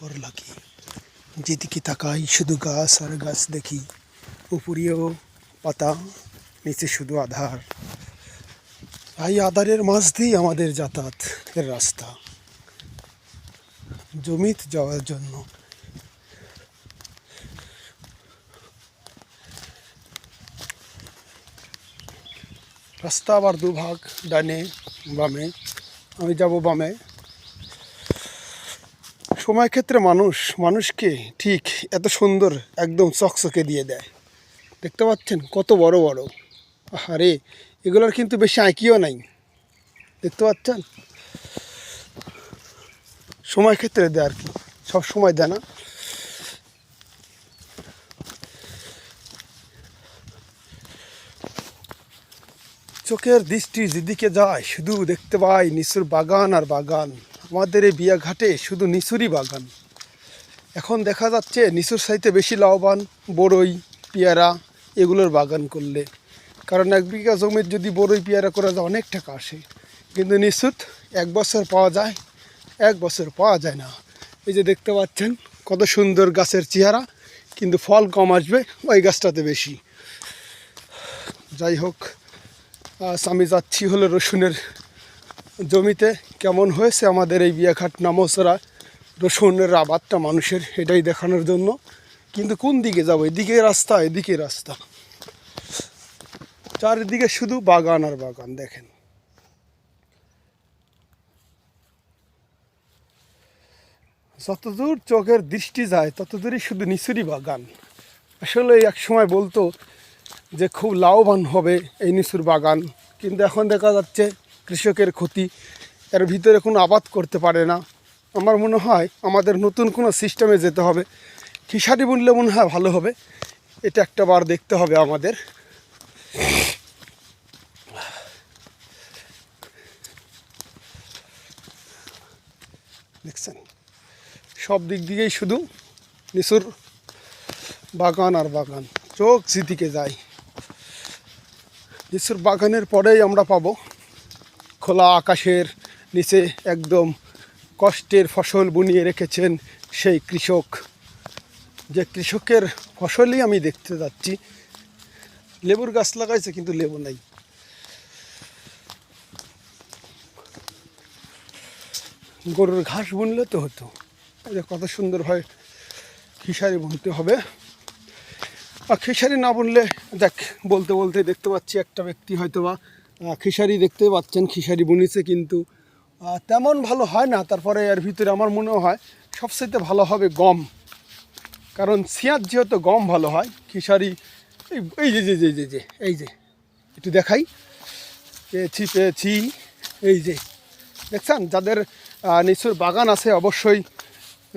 করলা কি যেদিকে তাকাই শুধু গাছ আর গাছ দেখি উপরেও পাতা, নিচে শুধু আধার। এই আধারের মাঝ দিয়েই আমাদের যাতায়াতের রাস্তা। জমিত যাওয়ার জন্য। রাস্তা আবার দুভাগ, ডানে বামে। আমি যাব বামে। সময় ক্ষেত্রে মানুষ, মানুষকে ঠিক এত সুন্দর একদম চকচকে দিয়ে দেয়। দেখতে পাচ্ছেন কত বড় বড়। আরে এগুলোর কিন্তু বেশি আঁকিও নাই। দেখতে পাচ্ছেন? সময় ক্ষেত্রে দেয় আর কি। সব সময় দেয় না। চোখের দৃষ্টি যেদিকে যায়, শুধু দেখতে পাই নিসুর বাগান আর বাগান। আমাদের এই বিয়াঘাটে শুধু নিসুরই বাগান। এখন দেখা যাচ্ছে নিসুর সাইতে বেশি লাভবান বড়ই, পেয়ারা এগুলোর বাগান করলে। কারণ এক বিঘা জমির যদি বড়ই, পেয়ারা করা যায় অনেক টাকা আসে। কিন্তু নিশুত এক বছর পাওয়া যায়, এক বছর পাওয়া যায় না। এই যে দেখতে পাচ্ছেন কত সুন্দর গাছের চেহারা, কিন্তু ফল কম আসবে ওই গাছটাতে বেশি। যাই হোক আজ আমি যাচ্ছি হলো রসুনের জমিতে। কেমন হয়েছে আমাদের এই বিয়াঘাট নামসরা? রসুনের আবাদটা মানুষের, এটাই দেখানোর জন্য। কিন্তু কোন দিকে যাব? এদিকে রাস্তা এদিকে রাস্তা। চারিদিকে শুধু বাগান আর বাগান, দেখেন। যতদূর চোখের দৃষ্টি যায়, ততদূরই শুধু নিচুরি বাগান। আসলে এক সময় বলতো যে খুব লাভবান হবে এই নিচুর বাগান। কিন্তু এখন দেখা যাচ্ছে কৃষকের ক্ষতি। এর ভিতরে কোনো আবাদ করতে পারে না। আমার মনে হয় আমাদের নতুন কোনো সিস্টেমে যেতে হবে। খিসারি বুনলে মনে হয় ভালো হবে। এটা একটা বার দেখতে হবে আমাদের। দেখছেন? সব দিক দিকেই শুধু নিচুর বাগান আর বাগান। চোখ যেদিকে যায়। লিচুর বাগানের পরেই আমরা পাবো খোলা আকাশের নিচে একদম কষ্টের ফসল বুনিয়ে রেখেছেন সেই কৃষক। যে কৃষকের ফসলই আমি দেখতে যাচ্ছি। লেবুর গাছ লাগাইছে, কিন্তু লেবু নাই। গরুর ঘাস বুনলে তো হতো। যে কত সুন্দরভাবে খিসারি বুনতে হবে। আর খিসারি না বুনলে, দেখ, বলতে বলতে দেখতে পাচ্ছি একটা ব্যক্তি হয়তো বা খিসারি দেখতে পাচ্ছেন, খিসারি বুনিছে কিন্তু তেমন ভালো হয় না, তারপরে এর ভিতরে আমার মনে হয়, সবচাইতে ভালো হবে গম। কারণ সিয়ার যেহেতু গম ভালো হয়, খিসারি, এই যে যে যে যে যে এই যে, একটু দেখাই। পেয়েছি পেয়েছি, এই যে। দেখছেন, যাদের নিচুর বাগান আছে, অবশ্যই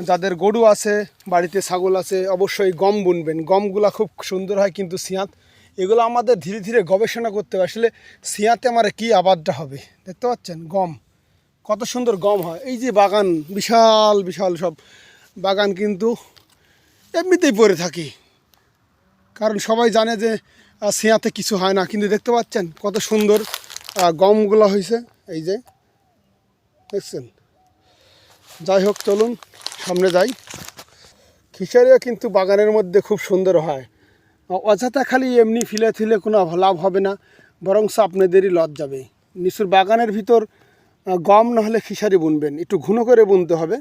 যাদের গরু আছে, বাড়িতে ছাগল আছে, অবশ্যই গম বুনবেন। গমগুলা খুব সুন্দর হয় কিন্তু সিয়াত এগুলো আমাদের ধীরে ধীরে গবেষণা করতে হবে। আসলে সিয়াতে আমার কী আবাদটা হবে? দেখতে পাচ্ছেন, গম। কত সুন্দর গম হয়। এই যে বাগান, বিশাল বিশাল সব। বাগান কিন্তু এমনিতেই পড়ে থাকি। কারণ সবাই জানে যে সিয়াতে কিছু হয় না। কিন্তু দেখতে পাচ্ছেন কত সুন্দর গমগুলো হয়েছে এই যে, দেখছেন? যাই হোক, চলুন, সামনে যাই। খিসারিও কিন্তু বাগানের মধ্যে খুব সুন্দর হয়। অযথা খালি এমনি ফিলে ফিলে কোনো লাভ হবে না বরং আপনাদেরই লজ যাবে নিচুর বাগানের ভিতর গম না হলে খিসারি বুনবেন। একটু ঘন করে বুনতে হবে।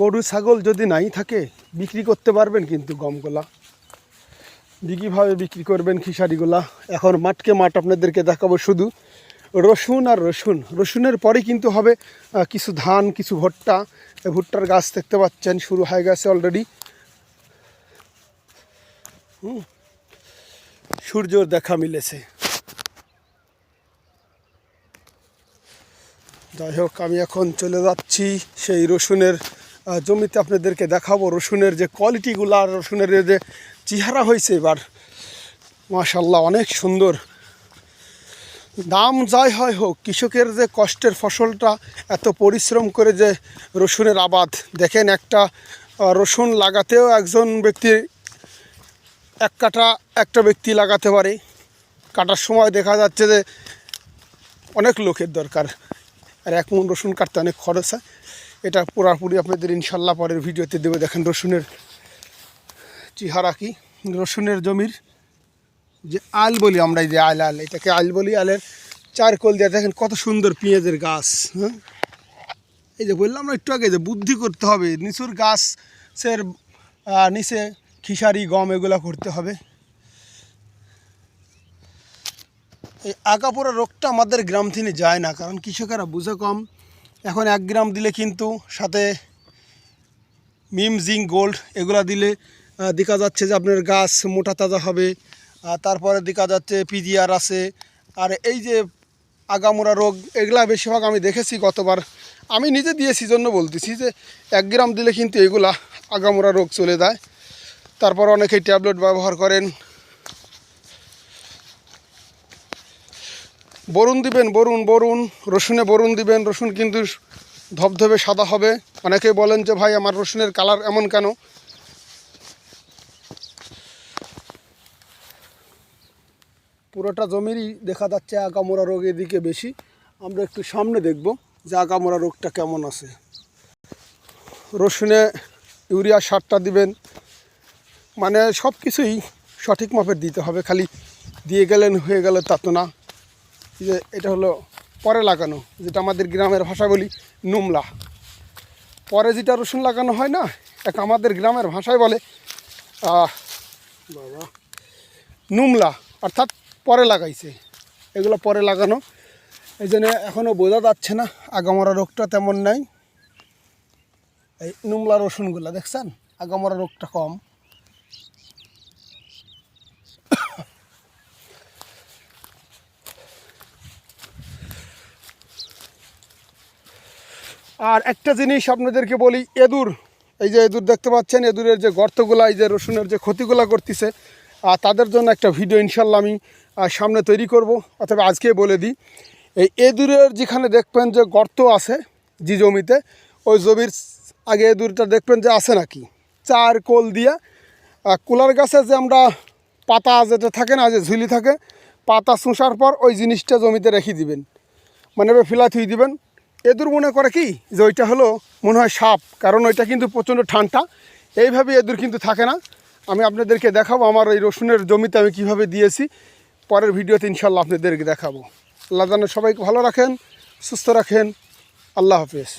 গরু ছাগল যদি নাই থাকে, বিক্রি করতে পারবেন কিন্তু গমগুলা। বিক্রিভাবে বিক্রি করবেন খিসারিগুলা এখন মাঠকে মাঠ আপনাদেরকে দেখাবো শুধু। রসুন আর রসুন। রসুনের পরে কিন্তু হবে কিছু ধান, কিছু ভুট্টা। ভুট্টার গাছ দেখতে পাচ্ছেন, শুরু হয়ে গেছে অলরেডি সূর্যর দেখা মিলেছে। যাই হোক, আমি এখন চলে যাচ্ছি সেই রসুনের জমিতে আপনাদেরকে দেখাবো রসুনের যে কোয়ালিটিগুলো আর রসুনের যে চেহারা হয়েছে এবার। মাশাল্লাহ অনেক সুন্দর। দাম যাই হয় হোক, কৃষকের যে কষ্টের ফসলটা, এত পরিশ্রম করে যে রসুনের আবাদ। দেখেন একটা রসুন লাগাতেও একজন ব্যক্তির এক কাটা একটা ব্যক্তি লাগাতে পারে। কাটার সময় দেখা যাচ্ছে যে অনেক লোকের দরকার। আর এক মন রসুন কাটতে অনেক খরচ হয়। এটা পুরাপুরি আপনাদের ইনশাল্লাহ পরের ভিডিওতে দেবে। দেখেন রসুনের চেহারা কি? রসুনের জমির যে আল বলি আমরা, এই যে আল আল, এটাকে আল বলি, আলের চার কোল দিয়ে। দেখেন কত সুন্দর পেঁয়াজের গাছ হ্যাঁ? এই যে বললাম না একটু আগে যে বুদ্ধি করতে হবে। নিচুর গাছের নিচে খিসারি, গম, এগুলো করতে হবে। এই আগাপোড়া রোগটা আমাদের গ্রাম থেকে যায় না, কারণ কৃষকেরা বুঝে কম। এখন এক গ্রাম দিলে কিন্তু সাথে মিম, জিঙ্ক, গোল্ড এগুলা দিলে দেখা যাচ্ছে যে আপনার গাছ মোটা তাজা হবে। তারপরে দেখা যাচ্ছে পিজিআর আছে। আর এই যে আগামোড়া রোগ, এগুলা বেশিরভাগ আমি দেখেছি গতবার। আমি নিজে দিয়েছি, জন্য বলতেছি যে এক গ্রাম দিলে কিন্তু এগুলা আগামোড়া রোগ চলে যায়। তারপর অনেকেই ট্যাবলেট ব্যবহার করেন। বরুণ দিবেন, বরুণ বরুণ, রসুনে বরুণ দিবেন, রসুন কিন্তু ধবধবে সাদা হবে। অনেকেই বলেন যে, ভাই, আমার রসুনের কালার এমন কেন? পুরোটা জমিরই দেখা যাচ্ছে আগামোড়া রোগ এদিকে বেশি। আমরা একটু সামনে দেখব যে আগামোড়া রোগটা কেমন আছে। রসুনে ইউরিয়া সারটা দিবেন। মানে সব কিছুই সঠিক মাপের দিতে হবে। খালি দিয়ে গেলেন, হয়ে গেলে তা তো না। যে এটা হলো পরে লাগানো, যেটা আমাদের গ্রামের ভাষা বলি নুমলা। পরে যেটা রসুন লাগানো হয় না, এক আমাদের গ্রামের ভাষায় বলে বাবা, নুমলা, অর্থাৎ পরে লাগাইছে। এগুলো পরে লাগানো। এই জন্য এখনও বোঝা যাচ্ছে না, আগামরা রোগটা তেমন নাই। এই নুমলা রসুনগুলো, দেখছেন? আগামরা রোগটা কম। আর একটা জিনিস আপনাদেরকে বলি, এদুর। এই যে এদুর দেখতে পাচ্ছেন, এদুরের যে গর্তগুলা, এই যে রসুনের যে ক্ষতিগুলা করতেছে আর তাদের জন্য একটা ভিডিও ইনশাল্লাহ আমি সামনে তৈরি করব। অথবা আজকে বলে দিই, এই এদুরের যেখানে দেখবেন যে গর্ত আছে যে জমিতে, ওই জমির আগে এদুরটা দেখবেন যে আছে নাকি। চার কোল দিয়ে কুলার গাছে যে আমরা পাতা যেটা থাকে না, যে ঝুলি থাকে, পাতা চুষার পর ওই জিনিসটা জমিতে রেখে দিবেন। মানে ফিলা থুই দিবেন এদুর মনে করে কি? যে ওইটা হলো মনে হয় সাপ, কারণ ওইটা কিন্তু প্রচণ্ড ঠান্ডা। এইভাবে এদুর কিন্তু থাকে না। আমি আপনাদেরকে দেখাবো আমার এই রসুনের জমিতে আমি কীভাবে দিয়েছি। পরের ভিডিওতে ইনশাল্লাহ আপনাদেরকে দেখাবো। আল্লাহ যেন সবাইকে ভালো রাখেন, সুস্থ রাখেন। আল্লাহ হাফেজ।